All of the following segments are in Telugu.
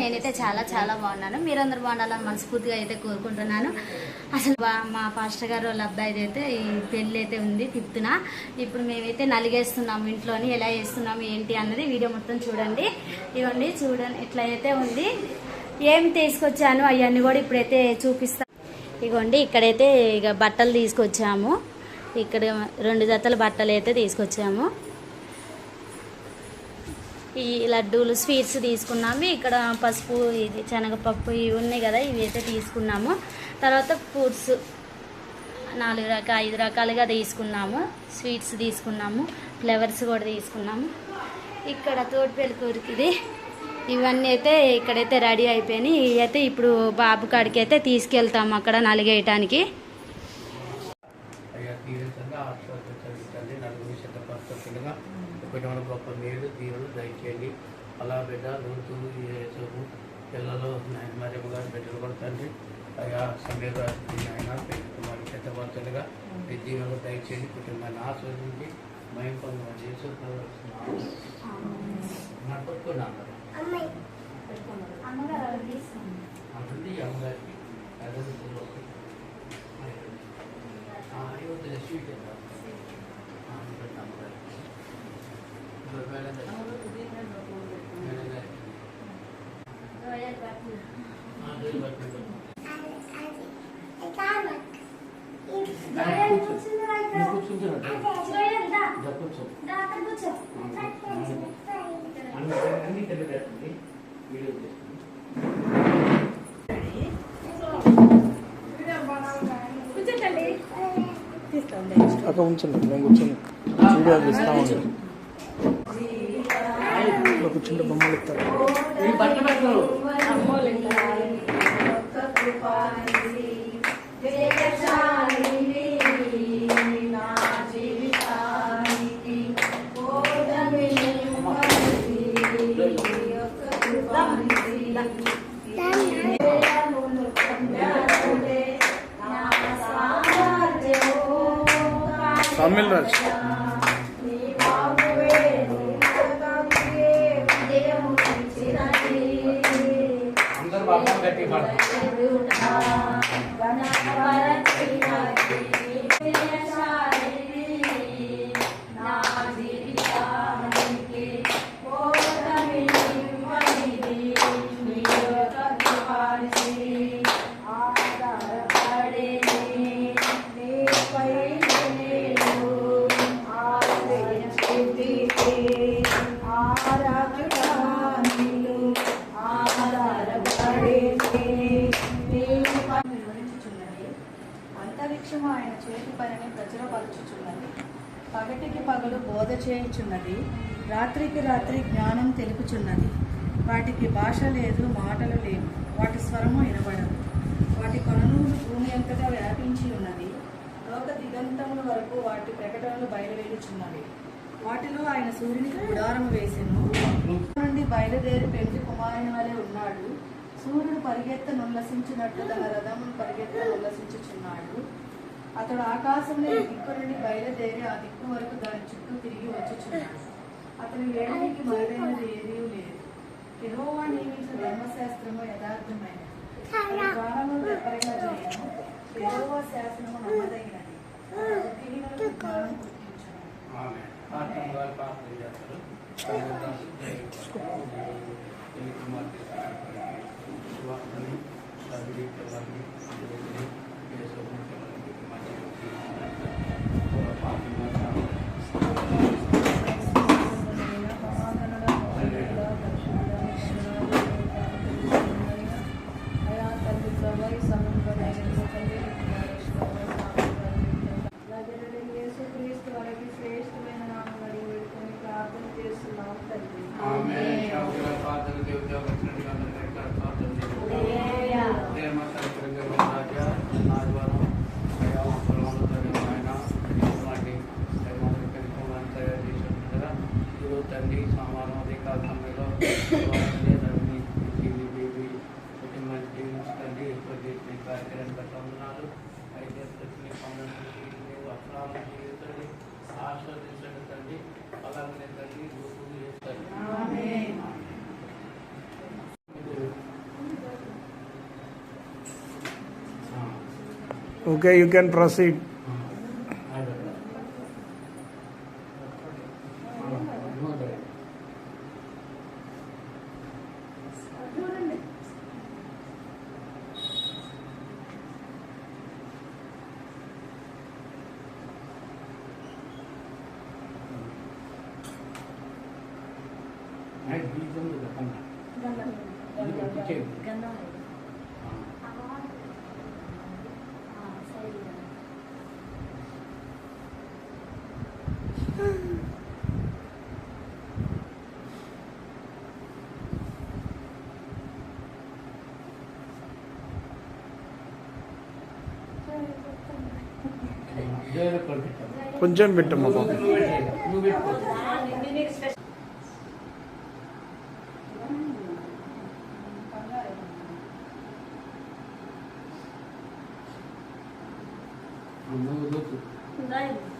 నేనైతే చాలా చాలా బాగున్నాను. మీరందరూ బాగుండాలని మనస్ఫూర్తిగా అయితే కోరుకుంటున్నాను. అసలు మా పాస్టర్ గారు వాళ్ళ అబ్బాయిది అయితే ఈ పెళ్ళి అయితే ఉంది ఫిఫ్త్న. ఇప్పుడు మేమైతే నలిగేస్తున్నాము ఇంట్లోని. ఎలా చేస్తున్నాము ఏంటి అన్నది వీడియో మొత్తం చూడండి. ఇవ్వండి చూడండి ఇట్లా అయితే ఉంది. ఏం తీసుకొచ్చాను అవన్నీ కూడా ఇప్పుడైతే చూపిస్తాను ఇగోండి ఇక్కడైతే ఇక బట్టలు తీసుకొచ్చాము. ఇక్కడ రెండు జతల బట్టలు అయితే తీసుకొచ్చాము. ఈ లడ్డూలు స్వీట్స్ తీసుకున్నాము. ఇక్కడ పసుపు ఇది శనగపప్పు ఇవి ఉన్నాయి కదా ఇవి అయితే తీసుకున్నాము. తర్వాత ఫ్రూట్స్ నాలుగు రకాల ఐదు రకాలుగా తీసుకున్నాము. స్వీట్స్ తీసుకున్నాము. ఫ్లవర్స్ కూడా తీసుకున్నాము. ఇక్కడ తోటిపల్లి కూరికిది. ఇవన్నీ అయితే ఇక్కడైతే రెడీ అయిపోయినాయి. ఇవి అయితే ఇప్పుడు బాబు కాడికి అయితే తీసుకెళ్తాము అక్కడ నలిగేయటానికి. పెట్టమని గొప్ప మేలు దీవులు దయచేయండి. అలా బిడ్డ రూతు యేసము పిల్లలు నాయన మరియు గారు బిడ్డలు కూడా తండ్రి. అయా సమీప నాయన పెళ్ళి కుమారు దీవులు దయచేయండి కుటుంబాన్ని ఆస్వాదించి మేము పొందమని చేసి అటువంటి అమ్మగారికి. అదే స్వీట్ అన్ని తెలియదండి వీడియో చేస్తుంది అక్కడ ఉంచండి నేను కూర్చొని వీడియో తీస్తా కూర్చుంటే బొమ్మలు ఇస్తారు. తమిళ రాజ్. Gracias. చేయుచున్నది. రాత్రికి రాత్రి జ్ఞానం తెలుపుచున్నది. వాటికి భాష లేదు మాటలు లేవు. వాటి స్వరము వినబడదు. వాటి కొననూలు భూమి అంతటా వ్యాపించి ఉన్నది. లోక దిగంతముల వరకు వాటి ప్రకటనలు బయలువేరుచున్నవి వాటిలో ఆయన సూర్యునికి గుడారము వేసెను. నుండి బయలుదేరి పెంచి కుమారుని వలె ఉన్నాడు. సూర్యుడు పరిగెత్త నుల్లసించినట్టు తన రథమును పరిగెత్త నుల్లసించుచున్నాడు. అతడు ఆకాశంలో ఈ దిక్కు నుండి బయలుదేరి ఆ దిక్కు వరకు దాని చుట్టూ తిరిగి వచ్చుచున్నాడు. అతను వేడికి మరుడైనది ఏదీ లేదు. ఎహోవా నియమించిన ధర్మశాస్త్రము యథార్థమైనది. అది ప్రాణమును చేయను యెహోవా శాసనము నమ్మదగినది. బుద్ధిహీనులకు జ్ఞానం Okay, you can proceed. కొంచెం పెట్టమ్మా పాప నువ్వు పెట్టుకో నువ్వు దూకు నువ్వు ఇద్దరు నువ్వు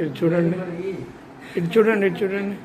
ఇటు చూడండి. ఇటు చూడండి ఇటు చూడండి.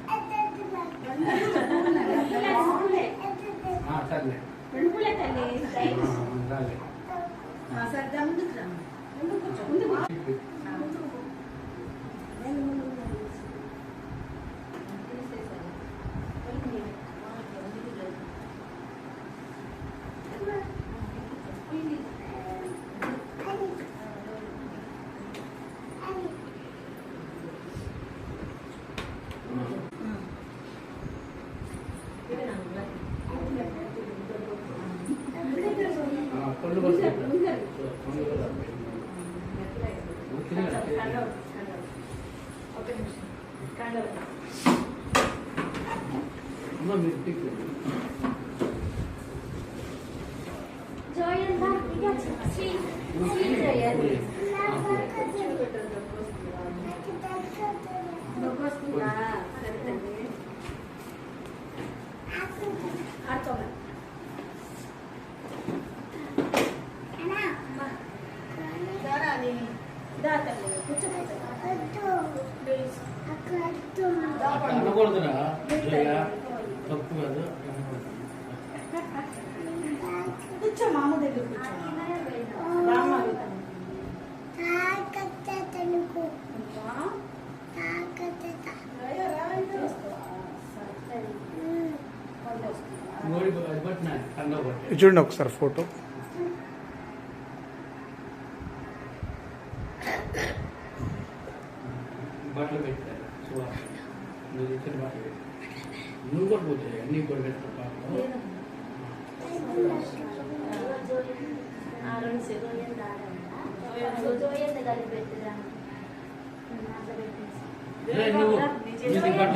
చూడండి ఒకసారి ఫోటో. నువ్వు కూడా పోతాయి అన్నీ కూడా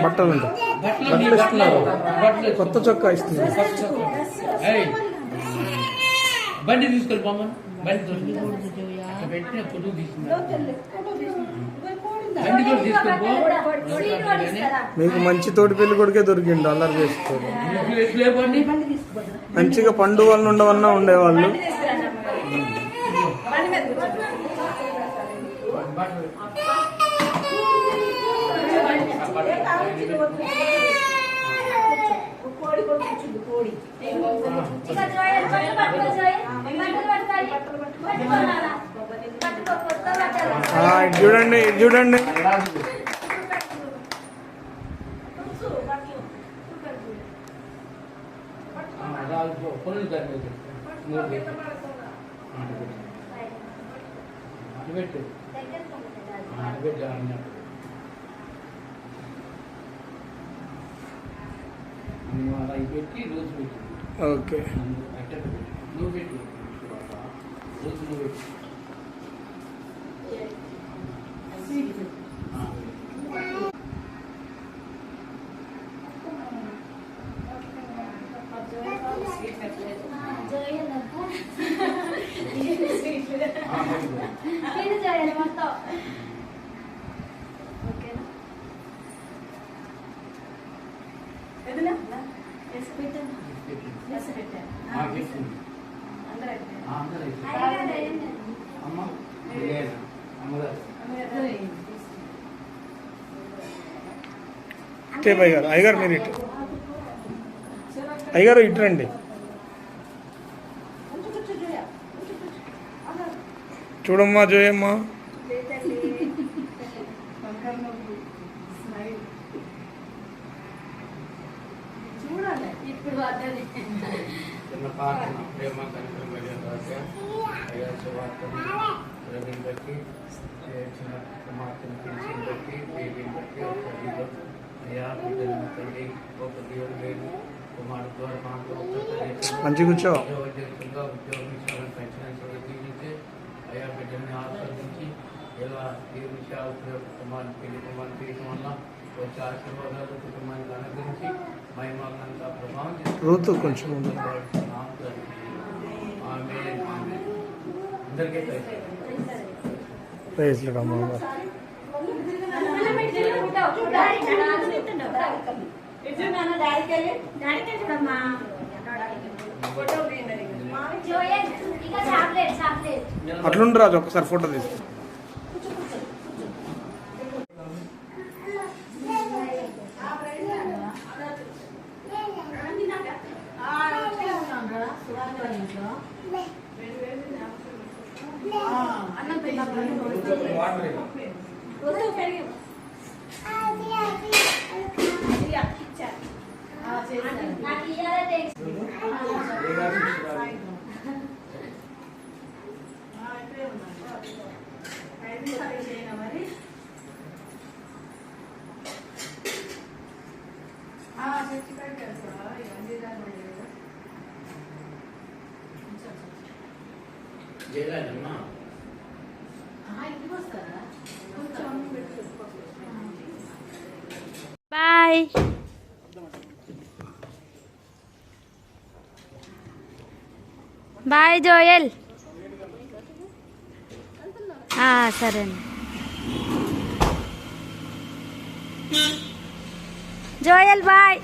బట్టలు ఉంటాయి కొత్త చొక్కా ఇస్తున్నారు. ఏయ్, బండి తీసుకెళ్ళి పోమ్మను బండి పెట్టిన ఫోటో మీకు మంచి తోటి పెళ్ళి కొడుకే దొరికిండు అల్లరి చేస్తారు తీసుకుపోదా మంచిగా పండు వాళ్ళు ఉండవన్నా ఉండేవాళ్ళు. ఇక జోయల్ బట్టలు పట్టుకో జోయల్ బట్టలు పట్టుకోవాలి పట్టుకోవాలా పట్టుకో కొత్త బట్టలు ఆ, ఇటు చూడండి ఇటు చూడండి రాదు. కూర్చో, బట్టలు. ఆ, రాదు పో. పనులు దాని మీద పెట్టు. మూడు పెట్టు. ఆ, అటు పెట్టు. అటు పెట్టు దగ్గరికి ఉంటుంది ఆ, అటు పెట్టు అన్నట్టు నువ్వు అలా ఇటు పెట్టి రోజు పెట్టు ఓకే నువ్వు అట్టే పెట్టు నువ్వు పెట్టు రోజు నువ్వు పెట్టు ఆ, పెట్టు. జోయల్ ఆ, పెట్టు. జోయల్ చేయాలి మొత్తం ఓకేనా వదినా? వేసి పెట్టాను. వేసి పెట్టాను. ఆ, మాకు ఇస్తుంది. అందరూ అయిపోయారు. ఆ, అందరూ ఇస్తుంది. అయ్యగారు ఏంటి? అమ్మ లేదు. అమ్మగారు అందరూ అయిపోయారు. టేప్ అయ్యగారు అయ్యగారు మీరు ఇటు. అయ్యగారు ఇటు రండి. చూడమ్మా జోయమ్మా. చిన్న ప్రార్థన ప్రేమ కనికరం కలిగిన రాజ అయ్యా సువార్తని రవిని బట్టి ఏ చిన్న కుమార్తెను పిలిచిని బట్టి బేబీని బట్టి ఒక ఇల్లు అయ్యా బిడ్డలను తల్లి ఒక దేవుడు లేదు కుమారుడు ద్వారా మాకు ఒక్క మంచి కూర్చో ఉద్యోగంగా ఉద్యోగం ఇచ్చాలని పెంచడానికి దీవించి అయ్యా బిడ్డల్ని ఆస్వాదించి ఇలా దీవించి ఆ ఉద్యోగ కుమారుని పెళ్లి కుమారుని తీయడం వల్ల వచ్చే ఆశీర్వాదాలు కుటుంబానికి అనుగ్రహించి ప్రభావం రూతు కొంచెం ముందు. ఆమేన్, ఆమేన్. అందరికీ ప్రైజ్. ప్రైజ్ లార్డ్ నాన్న డాడీకి వెళ్ళి ఫోటో తీయండి. జోయల్ ఇక చాక్లెట్ చాక్లెట్ అట్లుండి రాజు ఒకసారి ఫోటో తీసుకో ఆ, ఇక్కడే ఉన్నాను రా. సుధాకర్ వాళ్ళ ఇంట్లో. ఆ, అన్నం తిన్నాను. వద్దు, పెరిగి. ఇయ్య, ఇచ్చా. ఆ, చేశాను. నాకు ఇయ్యాలే తెలుసు ఆ, ఇక్కడే ఉన్నాను. ఐదు నిమిషాలు చేయనా మరి ఆ, చర్చి కాడికి వెళ్తావా? ఇవన్నీ రావాలి కదా. కొంచెం, కొంచెం. బాయ్. Bye Joel. ఆ, సరే అండి జోయల్ బాయ్.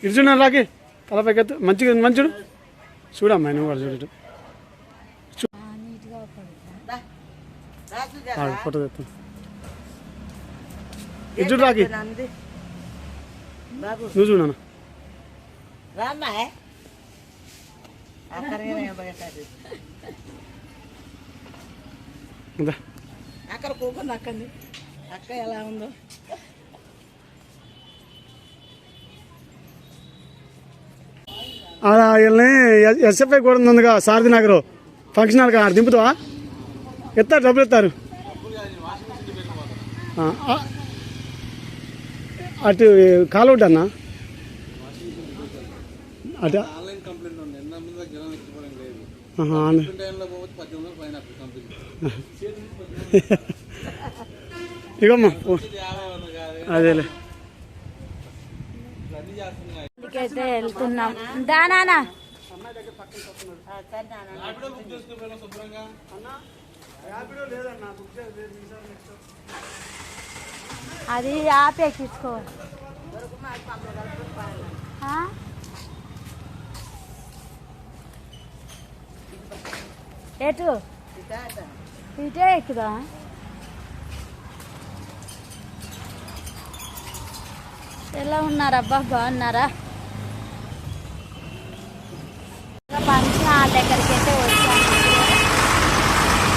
అమ్మాయి ఇటు చూడు నాన్న రాఖీ తలపైకి ఎత్తు. మంచిగా మంచి చూడు. చూడమ్మాయి నువ్వు కూడా చూడు ఫోటో తెస్తాను. ఇటు చూడు రాఖీ నువ్వు చూడు నాన్న. రామ్మాయ్ అక్కడ ఉందా అక్కడ కూకుంది అక్కడి అక్క ఎలా ఉందో. వీళ్ళని ఎస్ఎఫ్ఐ కూడా ఉందిగా సారథి నగర్ ఫంక్షన్ హాల్కి ఆడ దింపుతావా? ఎత్తారు డబ్బులు ఎత్తారు. అటు అన్న? అటు ఆహా, అవును. ఇగమ్మా. అదేలే. అయితే వెళ్తున్నాం. దానా అది ఆపి ఎక్కించుకో. ఎటు? ఇటే ఎక్కుదా? ఎలా ఉన్నారబ్బా? బాగున్నారా? స్టాల్ దగ్గరికి అయితే వచ్చాను.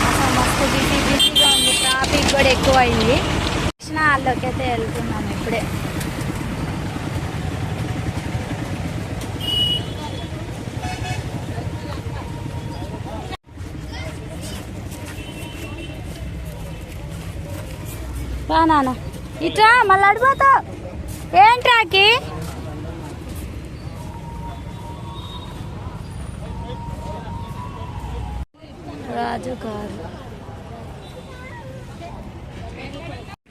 అసలు మస్తు బిజీ బిజీగా ఉంది. ట్రాఫిక్ కూడా ఎక్కువ అయింది వాళ్ళకి అయితే వెళ్తున్నాను ఇప్పుడే. బా ఇట్రా మళ్ళీ అడిపోతావు ఏంట్రాకి రాజు గారు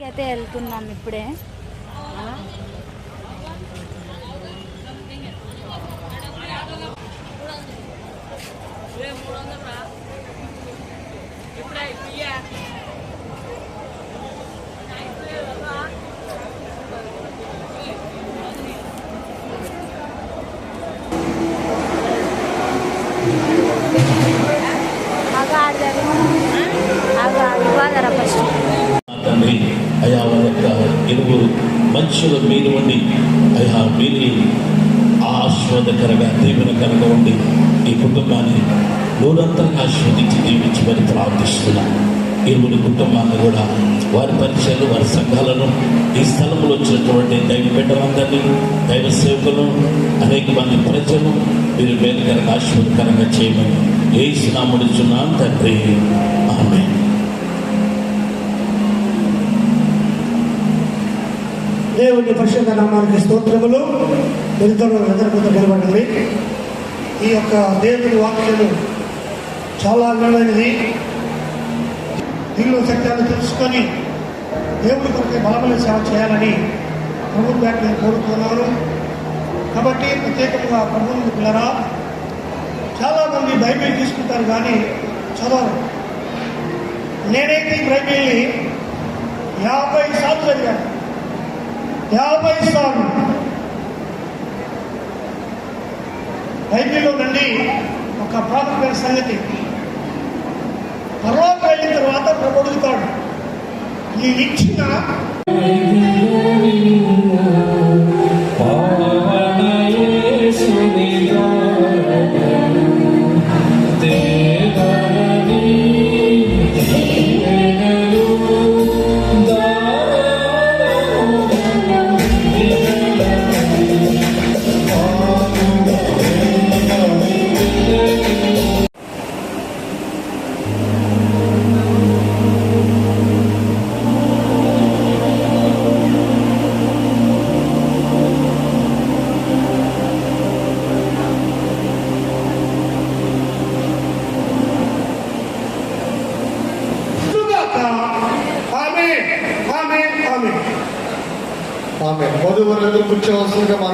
అయితే వెళ్తున్నాం ఇప్పుడే. తండ్రి అయా వారి యొక్క ఇరువురు మనుషులు మీరు ఉండి అయా మీరి ఆస్వాదకరంగా దీవెనకరంగా ఉండి ఈ కుటుంబాన్ని నూరంతరంగా ఆస్వాదించి దీవించమని ప్రార్థిస్తున్నా. ఇరువురు కుటుంబాన్ని కూడా వారి పరిచయాలు వారి సంఘాలను ఈ స్థలంలో వచ్చినటువంటి దైవ బిడ్డలందరినీ దైవ సేవకులను అనేక మంది ప్రజలు మీరు మేలుకరంగా ఆశీర్వదకరంగా చేయమని ఏ స్నాముడుచున్నాం తండ్రి. ఆమె దేవుని పరిశుద్ధ నామానికి స్తోత్రములు. నిరంతరం నిద్రపోత నిలబడింది ఈ యొక్క దేవుని వాక్యము చాలా అందమైనది. దీనిలో సత్యాన్ని తెలుసుకొని దేవుని కొరకు బలమైన సేవ చేయాలని ప్రభుత్వం నేను కోరుతున్నాను. కాబట్టి ప్రత్యేకంగా ప్రభుత్వ పిల్లరా చాలామంది బైబిల్ తీసుకుంటారు కానీ చదవరు. నేనైతే ఈ బైబిల్ని యాభై సార్లు చదివాను. యాభై సార్లు బైబిల్లో నుండి ఒక ప్రాముఖ్యమైన సంగతి. పర్లోకి వెళ్ళిన తర్వాత ప్రభు ఈ ఇచ్చిన ఆమె ఆమె